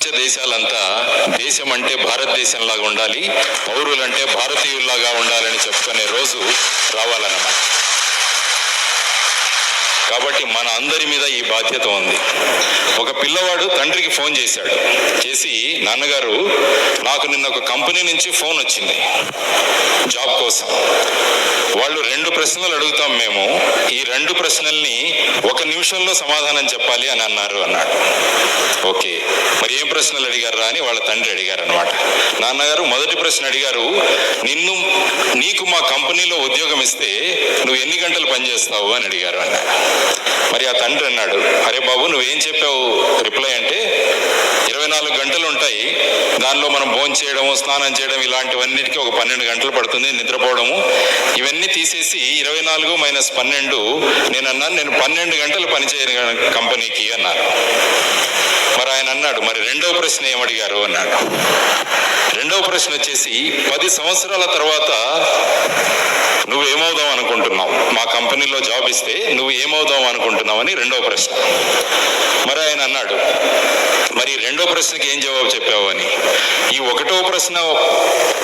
దేశాలంతా దేశం అంటే భారతదేశం లాగా ఉండాలి పౌరులంటే భారతీయుల్లాగా ఉండాలని చెప్పుకునే రోజు రావాలన్నమాట. కాబట్టి మన అందరి మీద ఈ బాధ్యత ఉంది. ఒక పిల్లవాడు తండ్రికి ఫోన్ చేశాడు. చేసి నాన్నగారు నాకు నిన్న ఒక కంపెనీ నుంచి ఫోన్ వచ్చింది. జాబ్ కోసం. వాళ్ళు రెండు ప్రశ్నలు అడుగుతాం మేము. ఈ రెండు ప్రశ్నల్ని ఒక నిమిషంలో సమాధానం చెప్పాలి అని అన్నారు అన్నాడు. ఓకే. మరి ఏం ప్రశ్నలు అడిగారా అని వాళ్ళ తండ్రి అడిగారు అనమాట నాన్నగారు మొదటి ప్రశ్న అడిగారు నిన్ను నీకు మా కంపెనీలో ఉద్యోగం ఇస్తే నువ్వు ఎన్ని గంటలు పనిచేస్తావు? అని అడిగారు అన్నాడు మరి ఆ తండ్రి అన్నాడు అరే బాబు నువ్వేం చెప్పావు? రిప్లై అంటే ఇరవై నాలుగు గంటలు ఉంటాయి. దానిలో మనం భోజనం చేయడము స్నానం చేయడం ఇలాంటివన్నిటికీ ఒక పన్నెండు గంటలు పడుతుంది నిద్రపోవడము. ఇవన్నీ తీసేసి ఇరవై నాలుగు మైనస్ పన్నెండు నేను అన్నాను నేను పన్నెండు గంటలు పనిచేయను కంపెనీకి అన్నారు మరి ఆయన అన్నాడు మరి రెండవ ప్రశ్న ఏమడిగారు? అన్నాడు. రెండవ ప్రశ్న వచ్చేసి పది సంవత్సరాల తర్వాత నువ్వు అనుకుంటున్నావు? మా కంపెనీలో జాబ్ ఇస్తే నువ్వు ఏమవుదాం అనుకుంటున్నావు అని రెండవ ప్రశ్న. మరి ఆయన అన్నాడు మరి రెండో ప్రశ్నకి ఏం జవాబు చెప్పావు అని? ఈ ఒకటో ప్రశ్న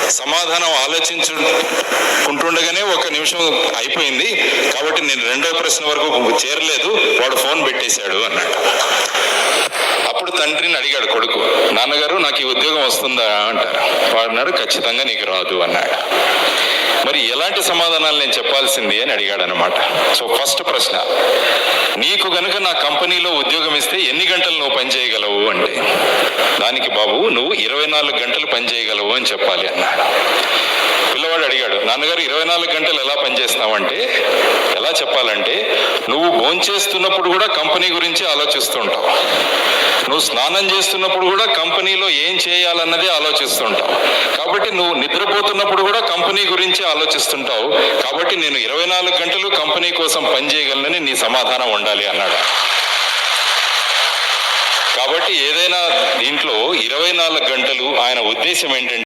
సమాధానం ఆలోచించుకుంటుండగానే ఒక నిమిషం అయిపోయింది. కాబట్టి నేను రెండో ప్రశ్న వరకు చేరలేదు. వాడు ఫోన్ పెట్టేశాడు అన్నాడు. అప్పుడు తండ్రిని అడిగాడు కొడుకు నాన్నగారు నాకు ఈ ఉద్యోగం వస్తుందా? అంటారు. వాడు అన్నాడు ఖచ్చితంగా నీకు రాదు అన్నాడు. మరి ఎలాంటి సమాధానాలు నేను చెప్పాల్సింది అని అడిగాడు అనమాట సో ఫస్ట్ ప్రశ్న నీకు గనుక నా కంపెనీలో ఉద్యోగం ఇస్తే ఎన్ని గంటలు నువ్వు పని చేయగలవు అంటే? దానికి బాబు నువ్వు ఇరవై నాలుగు గంటలు పనిచేయగలవు అని చెప్పాలి అన్నాడు. పిల్లవాడు అడిగాడు నాన్నగారు ఇరవై నాలుగు గంటలు ఎలా పనిచేస్తావంటే ఎలా చెప్పాలంటే నువ్వు భోంచేస్తున్నప్పుడు కూడా కంపెనీ గురించి ఆలోచిస్తుంటావు. నువ్వు స్నానం చేస్తున్నప్పుడు కూడా కంపెనీలో ఏం చేయాలన్నదే ఆలోచిస్తుంటావు. కాబట్టి నువ్వు నిద్రపోతున్నప్పుడు కూడా కంపెనీ గురించి ఆలోచిస్తుంటావు. కాబట్టి నేను ఇరవై నాలుగు గంటలు కంపెనీ కోసం పనిచేయగలనని నీ సమాధానం ఉండాలి అన్నాడు. కాబట్టి ఏదైనా దీంట్లో ఇరవై నాలుగు గంటలు ఆయన ఉద్దేశం ఏంటంటే